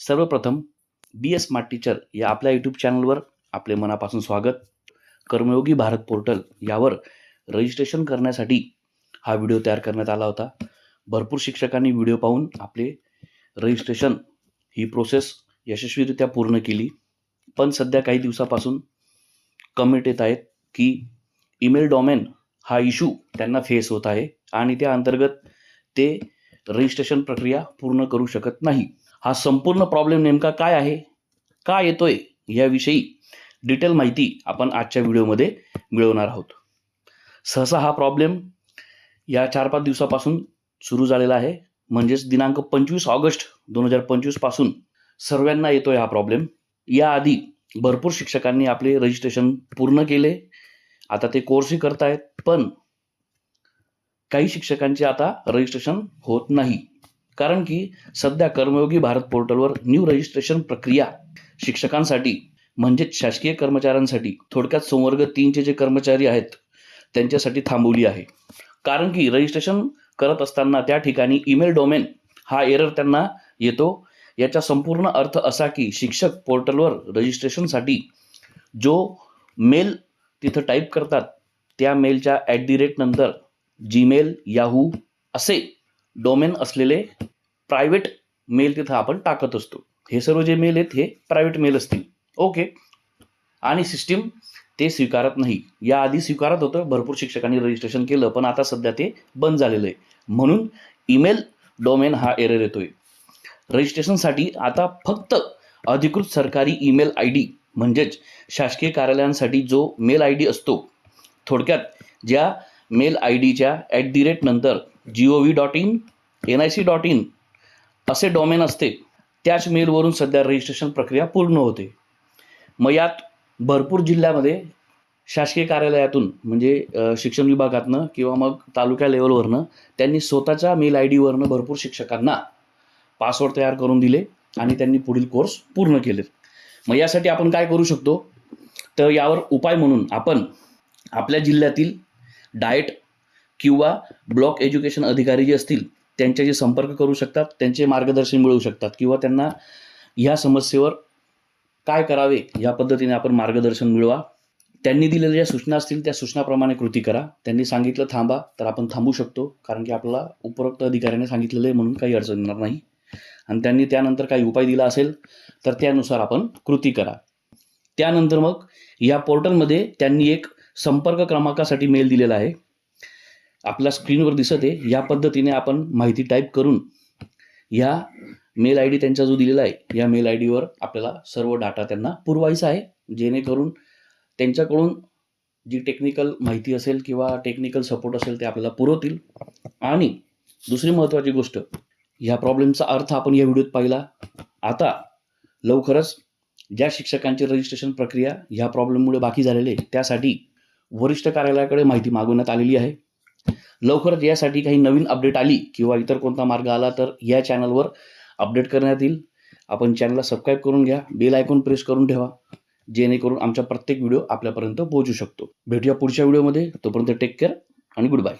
सर्वप्रथम बी S smart teacher या आपल्या यूट्यूब चॅनलवर आपले मनापासून स्वागत. कर्मयोगी भारत पोर्टल यावर रजिस्ट्रेशन करण्यासाठी हा व्हिडिओ तयार करण्यात आला होता. भरपूर शिक्षकांनी व्हिडिओ पाहून आपले रजिस्ट्रेशन ही प्रोसेस यशस्वीरित्या पूर्ण केली. पण सध्या काही दिवसापासून कमेंट येत आहेत की ईमेल डॉमेन हा इशू त्यांना फेस होत आहे आणि त्या अंतर्गत ते रजिस्ट्रेशन प्रक्रिया पूर्ण करू शकत नाही. हा संपूर्ण प्रॉब्लेम नेमका काय आहे? का येतोय? याविषयी डिटेल माहिती आपण आजच्या व्हिडिओमध्ये मिळवणार आहोत. सहसा हा प्रॉब्लेम या चार पाच दिवसापासून सुरू झालेला आहे. म्हणजेच दिनांक पंचवीस ऑगस्ट दोन हजार पंचवीसपासून सर्वांना येतोय हा प्रॉब्लेम याआधी भरपूर शिक्षकांनी आपले रजिस्ट्रेशन पूर्ण केले. आता ते कोर्सही करतायत पण काही शिक्षकांचे आता रजिस्ट्रेशन होत नाही. कारण की सध्या कर्मयोगी भारत पोर्टलवर न्यू रजिस्ट्रेशन प्रक्रिया शिक्षकांसाठी म्हणजेच शासकीय कर्मचाऱ्यांसाठी थोडक्यात संवर्ग तीनचे जे कर्मचारी आहेत त्यांच्यासाठी थांबवली आहे. कारण की रजिस्ट्रेशन करत असताना त्या ठिकाणी ईमेल डोमेन हा एरर त्यांना येतो. याचा संपूर्ण अर्थ असा की शिक्षक पोर्टलवर रजिस्ट्रेशनसाठी जो मेल तिथं टाईप करतात त्या मेलच्या ॲट दी रेट नंतर जीमेल याहू असे डोमेन असलेले प्रायव्हेट मेल तिथं आपण टाकत असतो. हे सर्व जे मेल आहेत हे प्रायव्हेट मेल असतील. ओके? आणि सिस्टीम ते स्वीकारत नाही. याआधी स्वीकारत होतं भरपूर शिक्षकांनी रजिस्ट्रेशन केलं पण आता सध्या ते बंद झालेलं आहे. म्हणून ईमेल डोमेन हा एरर येतोय. रजिस्ट्रेशनसाठी आता फक्त अधिकृत सरकारी ईमेल आय डी म्हणजेच शासकीय कार्यालयांसाठी जो मेल आय डी असतो थोडक्यात ज्या मेल आय डीच्या ॲट दी रेट नंतर G O V dot in N I C dot in असे डोमेन असते. त्याच मेलवरून सध्या रजिस्ट्रेशन प्रक्रिया पूर्ण होते. मग यात भरपूर जिल्ह्यामध्ये शासकीय कार्यालयातून म्हणजे शिक्षण विभागातनं किंवा मग तालुक्या लेवलवरनं त्यांनी स्वतःच्या मेल आय डीवरनं भरपूर शिक्षकांना पासवर्ड तयार करून दिले आणि त्यांनी पुढील कोर्स पूर्ण केले मग यासाठी आपण काय करू शकतो? तर यावर उपाय म्हणून आपण आपल्या जिल्ह्यातील डाएट किंवा ब्लॉक एज्युकेशन अधिकारी जे असतील त्यांच्याशी संपर्क करू शकतात त्यांचे मार्गदर्शन मिळवू शकतात किंवा त्यांना ह्या समस्येवर काय करावे या पद्धतीने आपण मार्गदर्शन मिळवा. त्यांनी दिलेल्या ज्या सूचना असतील त्या सूचनाप्रमाणे कृती करा. त्यांनी सांगितलं थांबा तर आपण थांबू शकतो कारण की आपल्याला उपरोक्त अधिकाऱ्याने सांगितलेलं आहे म्हणून काही अडचण येणार नाही. आणि त्यांनी त्यानंतर काही उपाय दिला असेल तर त्यानुसार आपण कृती करा. त्यानंतर मग या पोर्टलमध्ये त्यांनी एक संपर्क क्रमांकासाठी मेल दिलेला आहे. आपल्या स्क्रीनवर दिसत आहे. या पद्धतीने आपण माहिती टाईप करून या मेल आय डी त्यांचा जो दिलेला आहे या मेल आय डीवर आपल्याला सर्व डाटा त्यांना पुरवायचा आहे. जेणेकरून त्यांच्याकडून जी टेक्निकल माहिती असेल किंवा टेक्निकल सपोर्ट असेल ते आपल्याला पुरवतील. आणि दुसरी महत्त्वाची गोष्ट ह्या प्रॉब्लेमचा अर्थ आपण या व्हिडिओत पाहिला. आता लवकरच ज्या शिक्षकांची रजिस्ट्रेशन प्रक्रिया ह्या प्रॉब्लेममुळे बाकी झालेली आहे त्यासाठी वरिष्ठ कार्यालयाकडे माहिती मागवण्यात आलेली आहे. लवकरच यासाठी काही नवीन अपडेट आली किंवा इतर कोणता मार्ग आला तर या चॅनलवर अपडेट करण्यात येईल. आपण चॅनलला सबस्क्राईब करून घ्या. बेल आयकॉन प्रेस करून ठेवा. जेणेकरून आमचा प्रत्येक व्हिडिओ आपल्यापर्यंत पोहोचू शकतो. भेटूया पुढच्या व्हिडिओमध्ये तोपर्यंत टेक केअर आणि गुड बाय